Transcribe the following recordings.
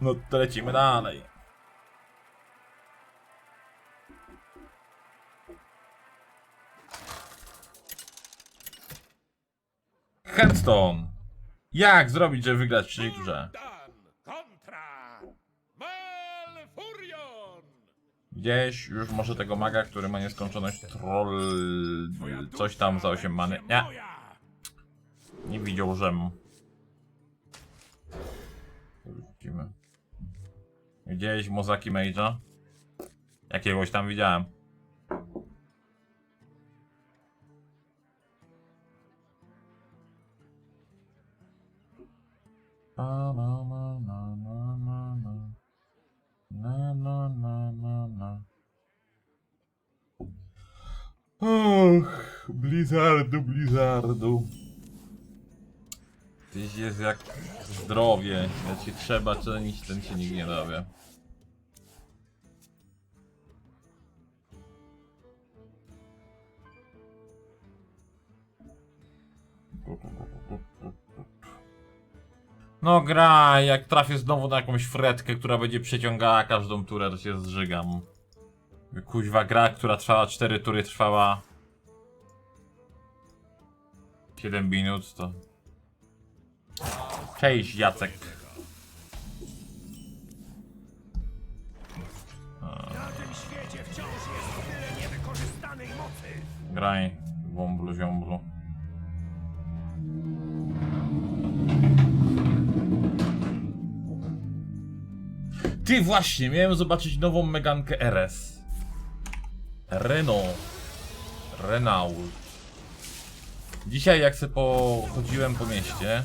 No to lecimy dalej. Headstone. Jak zrobić, żeby wygrać w kontra Malfurion! Gdzieś już może tego maga, który ma nieskończoność troll... coś tam za 8 many. Nie, nie widział żem. Rzucimy. Gdzieś Mozaki Mage'a? Jakiegoś tam widziałem. Na, na, na, na, na, na, na. Na, na, na. Och, Blizzardu, Blizzardu. Tyś jest jak zdrowie. Jak się trzeba cenić, ten się nigdy nie dowie. No gra, jak trafię znowu na jakąś fretkę, która będzie przeciągała każdą turę, to się zżygam. Kuźwa gra, która trwała 4 tury, trwała 7 minut, to... Cześć Jacek. Na tym świecie Ty właśnie, miałem zobaczyć nową Megankę RS. Renault. Renault. Dzisiaj jak se pochodziłem po mieście,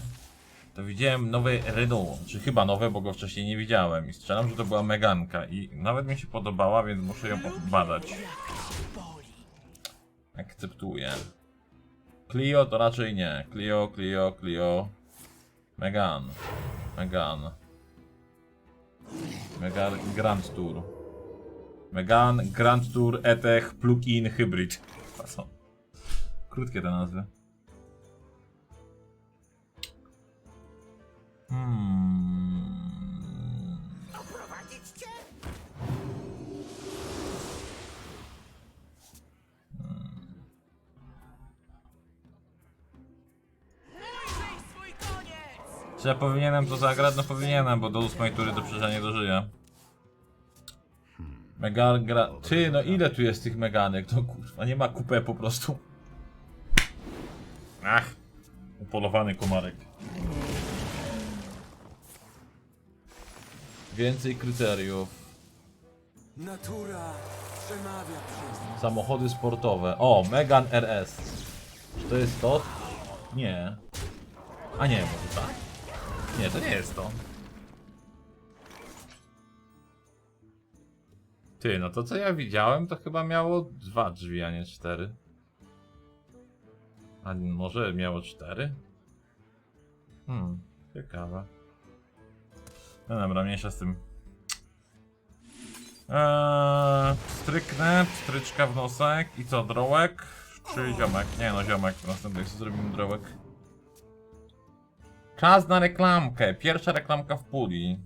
to widziałem nowe Renault, czy chyba nowe, bo go wcześniej nie widziałem i strzelam, że to była Meganka i nawet mi się podobała, więc muszę ją badać. Akceptuję. Clio to raczej nie. Clio, Clio, Clio. Megan. Megan. Megan Grand Tour. Megan Grand Tour Etech Plug-in Hybrid. Krótkie te nazwy. Hmm. Czy ja powinienem to zagrać? No powinienem, bo do ósmej tury do przecież nie dożyję. Megan gra... Ty, no ile tu jest tych Meganek? To kurwa, nie ma kupę po prostu. Ach, upolowany komarek. Więcej kryteriów. Natura przemawia przez. Samochody sportowe. O, Megan RS. Czy to jest to? Nie. A nie, może tak? Nie, to nie jest to. Ty, no to co ja widziałem, to chyba miało dwa drzwi, a nie cztery. A może miało cztery? Hmm, ciekawe. No dobra, mniejsza z tym. Eee, stryknę, stryczka w nosek i co, drołek? Czy ziomek? Nie no, ziomek, następny sobie zrobimy drołek. Czas na reklamkę, pierwsza reklamka w puli.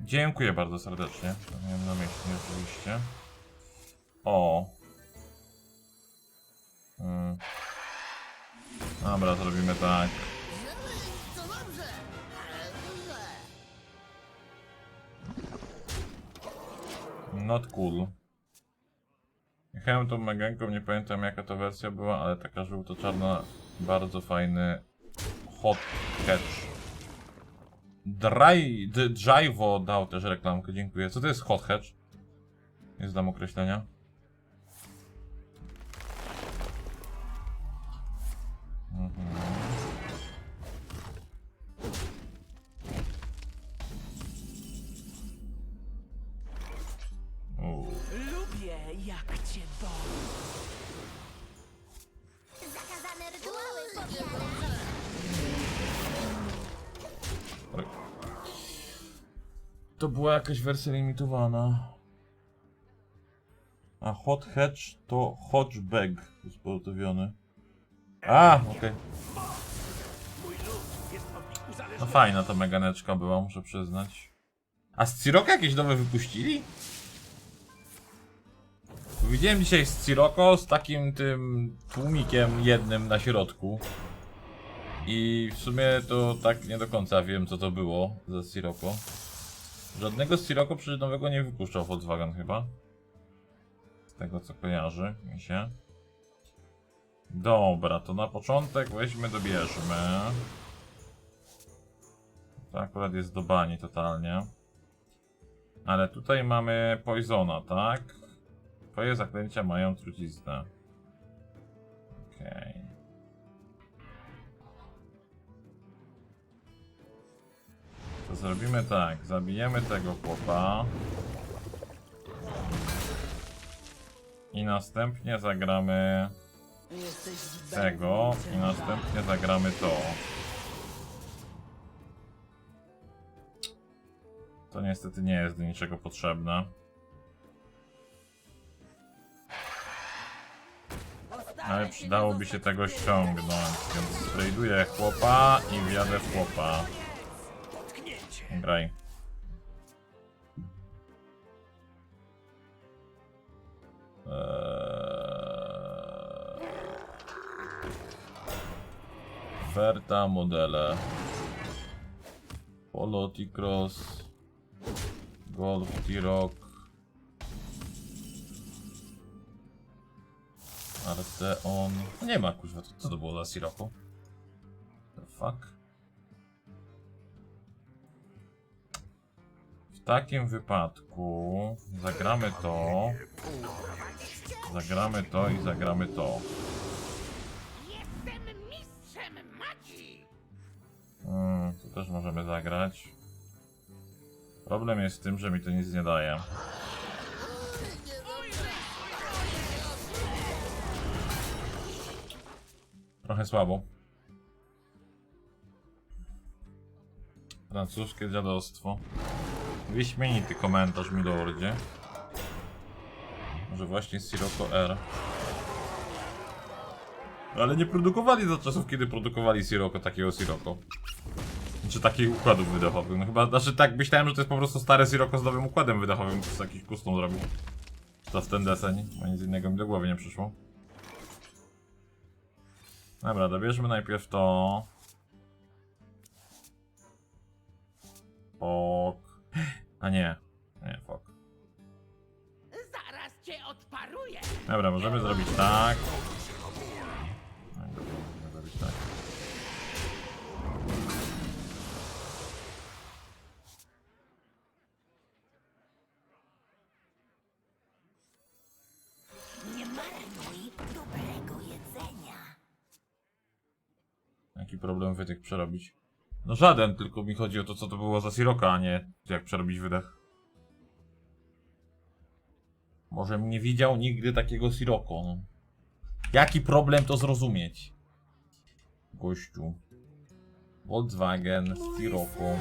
Dziękuję bardzo serdecznie. Miałem na myśli oczywiście. O. Hmm. Dobra, zrobimy tak. Not cool. Jechałem tą Meganką, nie pamiętam jaka to wersja była, ale taka żółto-czarna, bardzo fajny hot catch. Dry, Drivo dał też reklamkę, dziękuję. Co to jest hot hatch? Nie znam określenia. Mhm. Jak cię boli. Zakazane rytuały powiada. To była jakaś wersja limitowana. A hot hatch to hatchback usportowiony. A, okej. No fajna ta meganeczka była, muszę przyznać. A z Ciroka jakieś nowe wypuścili? Widziałem dzisiaj z Ciroko z takim tym tłumikiem jednym na środku. I w sumie to tak nie do końca wiem co to było za Sirocco. Żadnego Sirocco przecież nowego nie wypuszczał Volkswagen chyba. Z tego co kojarzy mi się. Dobra, to na początek weźmy, dobierzmy. To akurat jest do bani totalnie. Ale tutaj mamy Poisona, tak? Twoje zaklęcia mają truciznę. Okej. To zrobimy tak, zabijemy tego chłopa. I następnie zagramy tego i następnie zagramy to. To niestety nie jest do niczego potrzebne. Ale przydałoby się tego ściągnąć, więc traduję chłopa i wjadę w chłopa. Graj. Eee... Oferta, modele. Polo. Golf, T-Rock. Arteon. No Nie ma kuźwa, to co to było za Sirocco? The fuck? W takim wypadku zagramy to. Zagramy to i zagramy to. Jestem mistrzem magii! Mm, to też możemy zagrać. Problem jest w tym, że mi to nic nie daje. Trochę słabo. Francuskie dziadostwo. Wyśmienity komentarz, milordzie. Może właśnie Sirocco R. Ale nie produkowali za czasów, kiedy produkowali Sirocco, takiego Sirocco. Czy takich układów wydechowych. No chyba, znaczy tak myślałem, że to jest po prostu stare Sirocco z nowym układem wydechowym, jest jakiś custom zrobił. To w ten deseń, bo nic innego mi do głowy nie przyszło. Dobra, dobierzmy najpierw to. Fok. A nie. Nie, fok. Zaraz cię odparuję! Dobra, możemy zrobić tak. Wydech przerobić? No żaden, tylko mi chodzi o to, co to było za Siroka, a nie jak przerobić wydech. Może nie widział nigdy takiego Siroko, no. Jaki problem to zrozumieć? Gościu. Volkswagen, Siroko.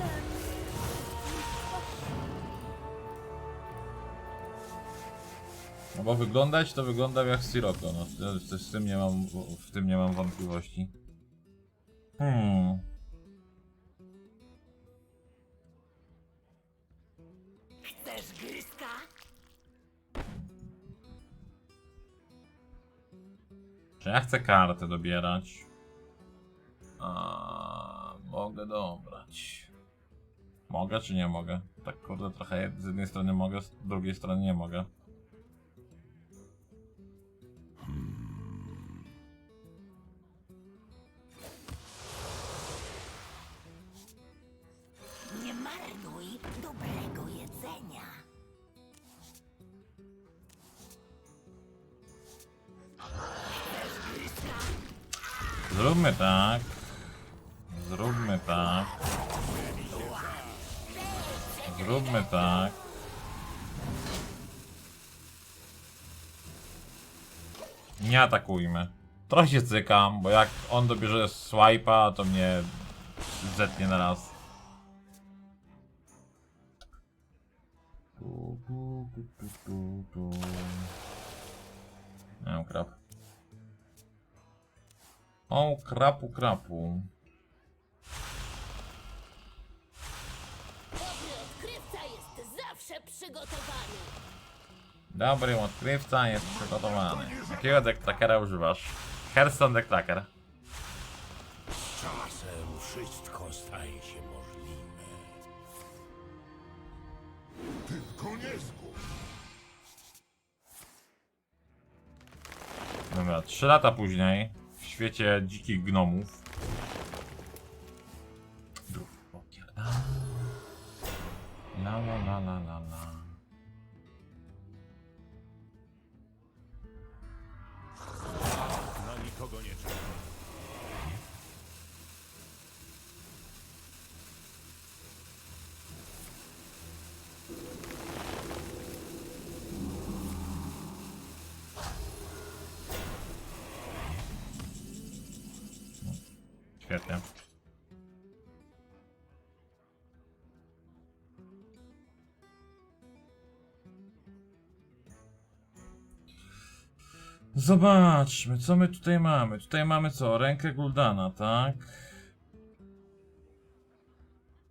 No bo wyglądać to wygląda jak Siroko, no. Tym nie mam, w tym nie mam wątpliwości. Hmm. Chcesz gryzka? Czy ja chcę kartę dobierać? A, mogę dobrać. Mogę czy nie mogę? Tak kurde trochę z jednej strony mogę, z drugiej strony nie mogę. Zróbmy tak. Zróbmy tak. Zróbmy tak. Nie atakujmy. Trochę się cykam, bo jak on dobierze swipe'a, to mnie zetnie na raz. Tu, tu, o, krapu, krapu. Dobry odkrywca jest zawsze przygotowany. Dobry odkrywca jest przygotowany. Jakiego dektakera używasz? Hearthstone dektaker. Z czasem wszystko staje się możliwe. Tylko nie zgub. Dobra, 3 lata później świecie dzikich gnomów. La la la la la la. Na nikogo nie. Świetnie. Zobaczmy, co my tutaj mamy. Tutaj mamy co? Rękę Guldana, tak?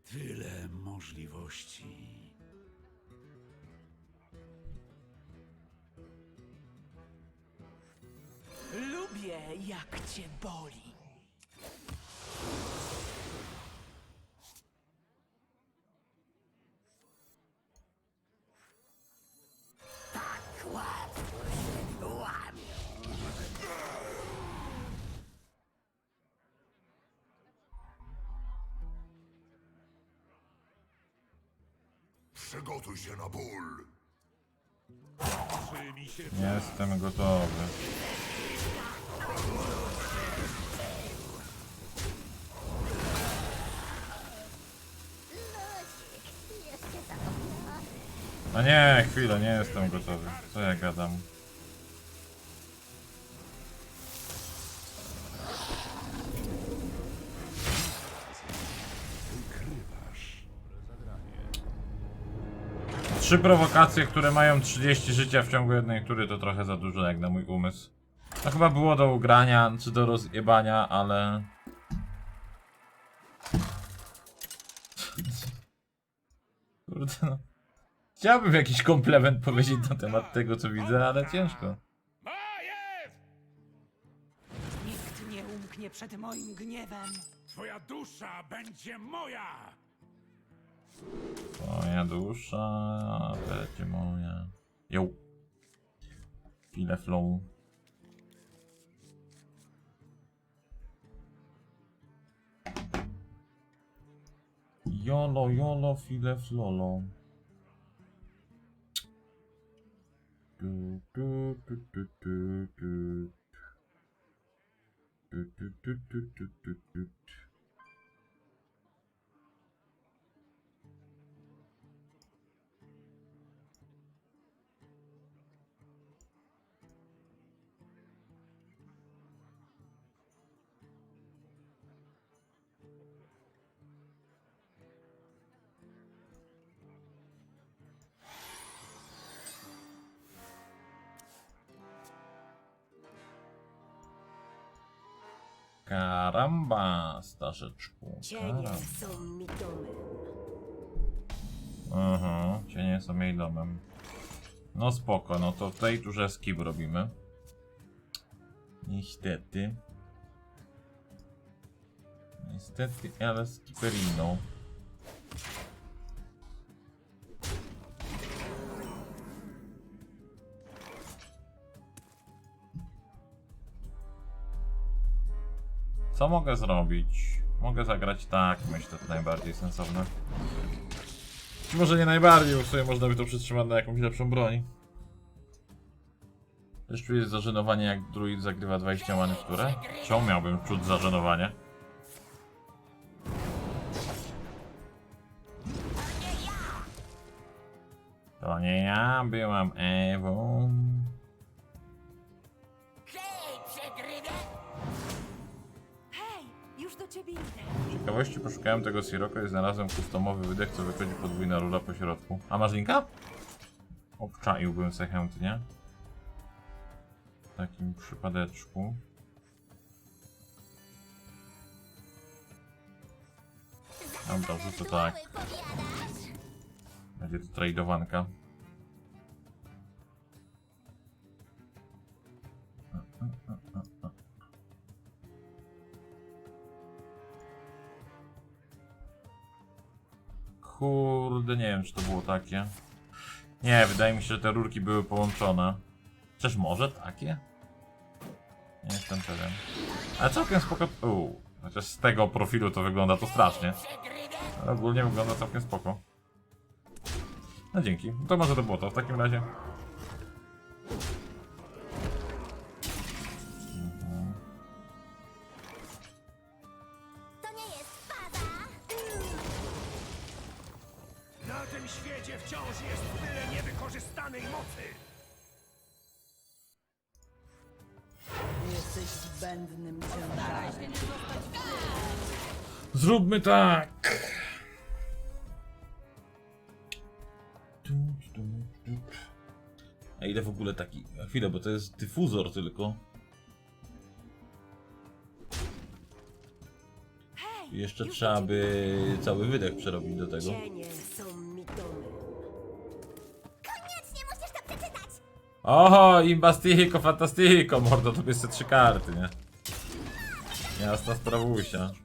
Tyle możliwości. Lubię, jak cię boli. Przygotuj się na ból. Jestem gotowy. A nie, chwilę, nie jestem gotowy. Co ja gadam? Trzy prowokacje, które mają 30 życia w ciągu jednej tury to trochę za dużo jak na mój umysł. To chyba było do ugrania, czy do rozjebania, ale... Kurde no. Chciałbym jakiś komplement powiedzieć na temat tego co widzę, ale ciężko. Nikt nie umknie przed moim gniewem. Twoja dusza będzie moja! Moja dusza będzie moja. Jo. File flow. Jolo, jolo, file flolo. Du, du, du, du, du, du. Du, du, du, du, du, du, du. Karamba, starzeczku. Karamba. są mi domem. Aha, cienie są jej domem. No spoko, no to w tej turze skip robimy. Niestety. Niestety, ale skiperino. Co mogę zrobić? Mogę zagrać tak, myślę to najbardziej sensowne. Może nie najbardziej, bo sobie można by to przytrzymać na jakąś lepszą broń. Też czuję zażenowanie jak druid zagrywa 20 many w turę? Miałbym czuć zażenowanie? To nie ja byłam Ewą. Ciebie ciekawości poszukałem tego Siroko i znalazłem customowy wydech, co wychodzi podwójna rura po środku. A masz linka? Obczaiłbym se chętnie. W takim przypadeczku. Dobra, rzucę tak. Będzie to tradowanka. Kurde, nie wiem czy to było takie. Nie, wydaje mi się, że te rurki były połączone. Chociaż może takie? Nie jestem pewien. Ale całkiem spoko... Uuu, chociaż z tego profilu to wygląda to strasznie. Ale ogólnie wygląda całkiem spoko. No dzięki. To może to było to w takim razie. Tak! A ile w ogóle taki... A Chwilę, bo to jest dyfuzor tylko. I Jeszcze trzeba by cały wydech przerobić do tego. Oho, imbastico, fantastico, mordo, to jest te trzy karty, nie? Jasna sprawusia.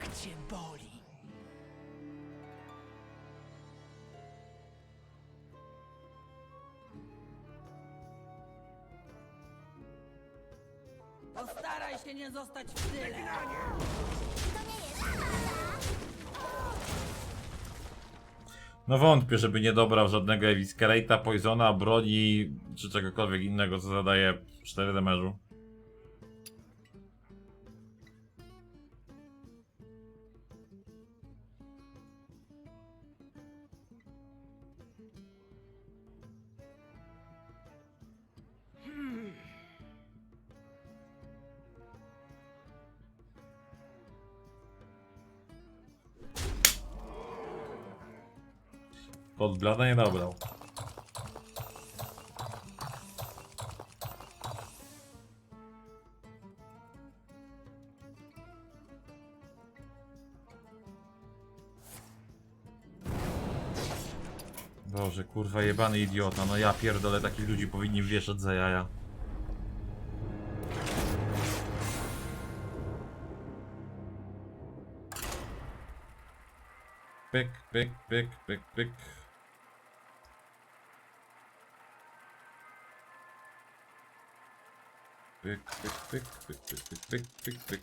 Jak cię boli. Postaraj się nie zostać w tyle. No wątpię, żeby nie dobrał żadnego Eviscerate'a, Poisona, broni, czy czegokolwiek innego, co zadaje 4 damage'u. Pod blada nie dobrał. Boże, kurwa jebany idiota, no ja pierdolę, takich ludzi powinni wieszać za jaja. Pyk, pyk, pyk, pyk, pyk. Pyk, pyk, pyk, pyk, pyk, pyk, pyk, pyk, pyk.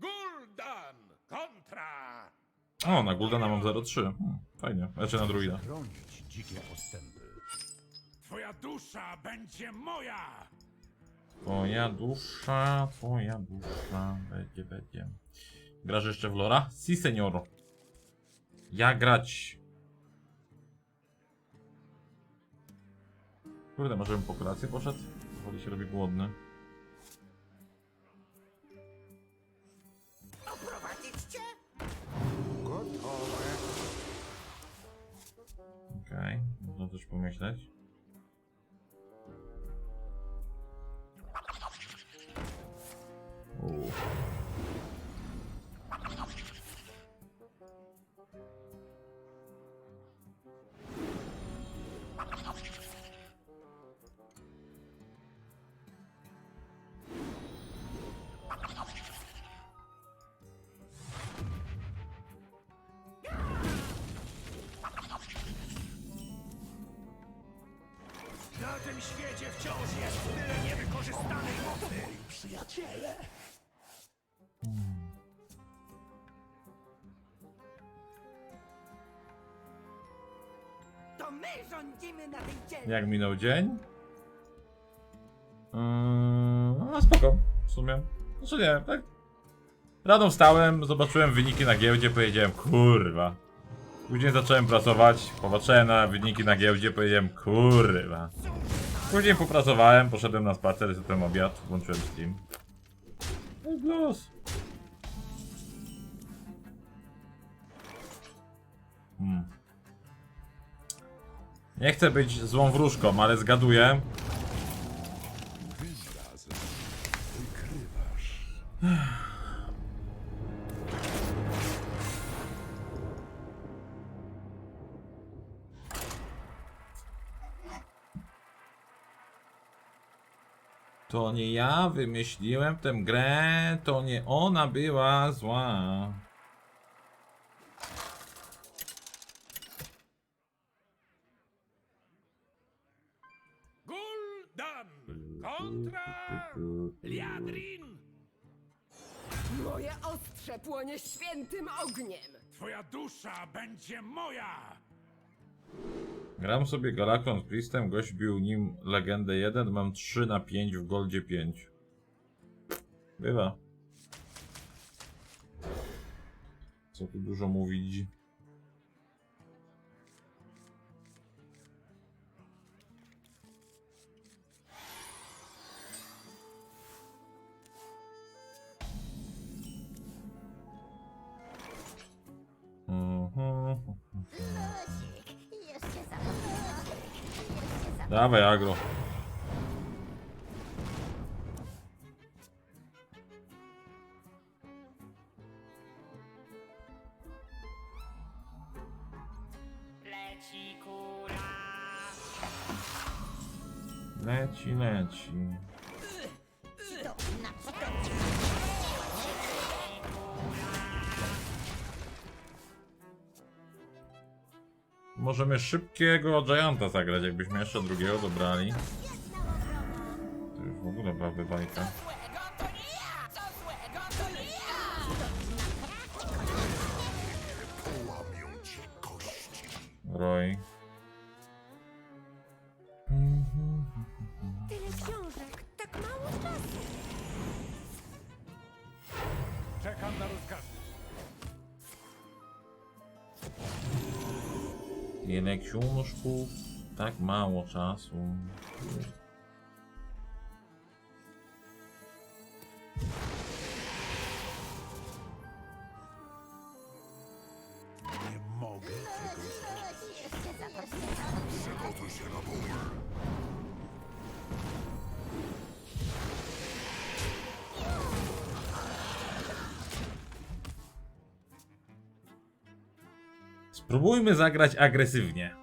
Guldan kontra! O, na Guldana mam 0,3. Hmm, fajnie. Znaczy na druida. Chronić dzikie postępy. Twoja dusza będzie moja! Twoja dusza, twoja dusza. Będzie, będzie. Grasz jeszcze w Lora? Si, senior. Ja grać. Kurde, może bym po kolację poszedł? Woli się robi głodny. Oprowadzić cię? Okej, można coś pomyśleć. Tym świecie wciąż jest tyle niewykorzystanej mocy. Przyjaciele! To my rządzimy na tej dzielni. Jak minął dzień? Yy, no spoko, w sumie. Znaczy nie, tak. Rano wstałem, zobaczyłem wyniki na giełdzie, powiedziałem kurwa. Później zacząłem pracować, popatrzyłem na wyniki na giełdzie, powiedziałem kurwa. Później popracowałem, poszedłem na spacer, zjadłem obiad, włączyłem Steam. No i plus. Hmm. Nie chcę być złą wróżką, ale zgaduję. To nie ja wymyśliłem tę grę, to nie ona była zła. Gul'dan kontra Liadrin. Moje ostrze płonie świętym ogniem. Twoja dusza będzie moja. Gram sobie Galakon z Priestem, gość bił nim legendę 1, mam 3 na 5 w Goldzie 5. Bywa. Co tu dużo mówić? Dawaj agro. Leci. Leci, Możemy szybkiego Gianta zagrać, jakbyśmy jeszcze drugiego dobrali. To już w ogóle byłaby bajka. Tyle książków, tak mało czasu. Spróbujmy zagrać agresywnie.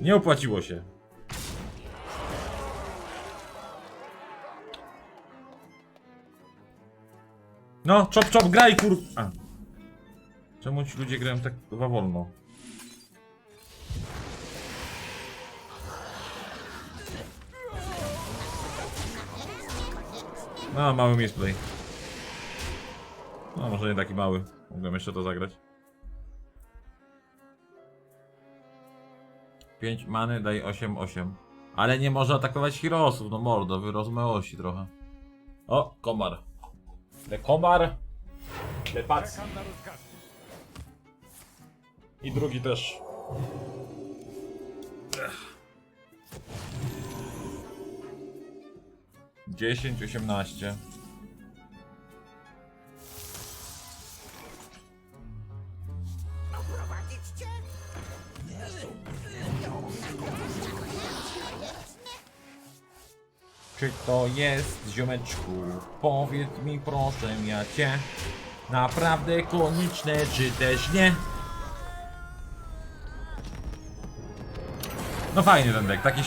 Nie opłaciło się. No, czop czop, graj kur... A. Czemu ci ludzie grają tak wolno? No, mały mi. No, może nie taki mały. Mogłem jeszcze to zagrać. 5 many daj 8, 8. Ale nie może atakować Hirosów, no mordo, wyrozmęłości trochę. O, komar. Le komar. Le pac. I drugi też. Ech. 10, 18. Czy to jest, ziomeczku? Powiedz mi proszę, ja cię. Naprawdę konieczne, czy też nie? No fajnie ten deck, taki.